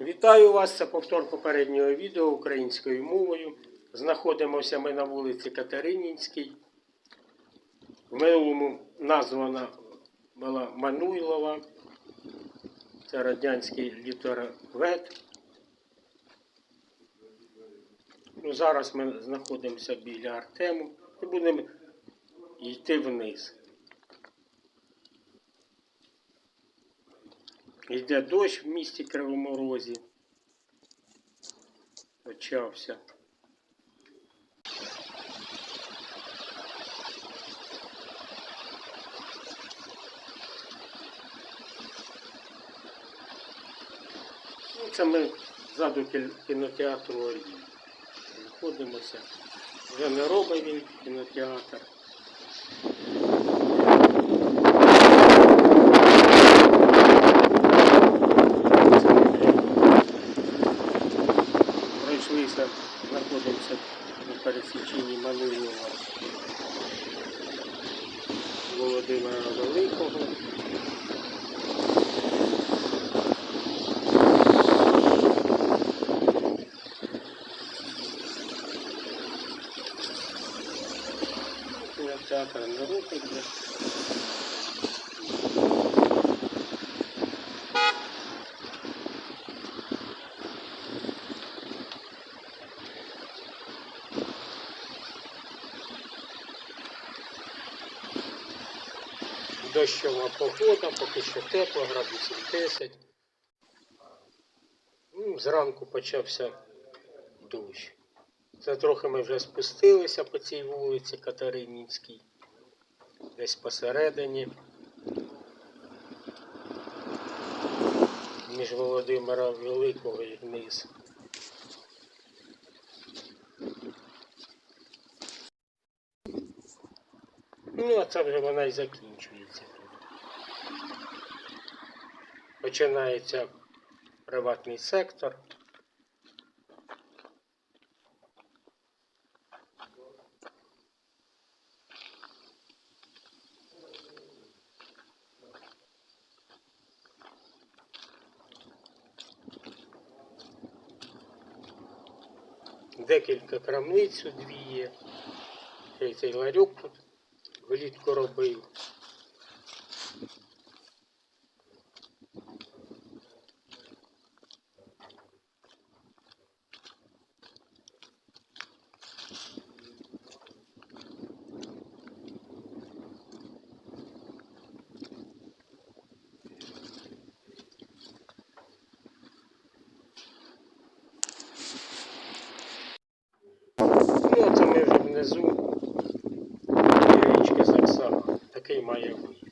Вітаю вас! Це повтор попереднього відео українською мовою. Знаходимося ми на вулиці Катеринінській. В минулому названа була Мануйлова. Це радянський літеровед. Ну, зараз ми знаходимося біля Артему і будемо йти вниз. Йде дощ в місті Кривому Розі. Почався. Ну, це ми ззаду кін- кінотеатру Орій. Знаходимося. Вже не робить він кінотеатр. Пройшлися, знаходимося на пересіченні Мануйлова Володимира Великого. Театр не рухається. Дощова погода, поки що тепло, градусів 10. Ну, зранку почався дощ. Це трохи ми вже спустилися по цій вулиці Катеринінській. Десь посередині. Між Володимира Великого і вниз. Ну, а це вже вона і закінчується. Починається приватний сектор. Декілька крамниць у дві є. Цей ларьок тут влітку робив. Ну, а це ми вже внизу біля річки Саксана. Такий має виїзд.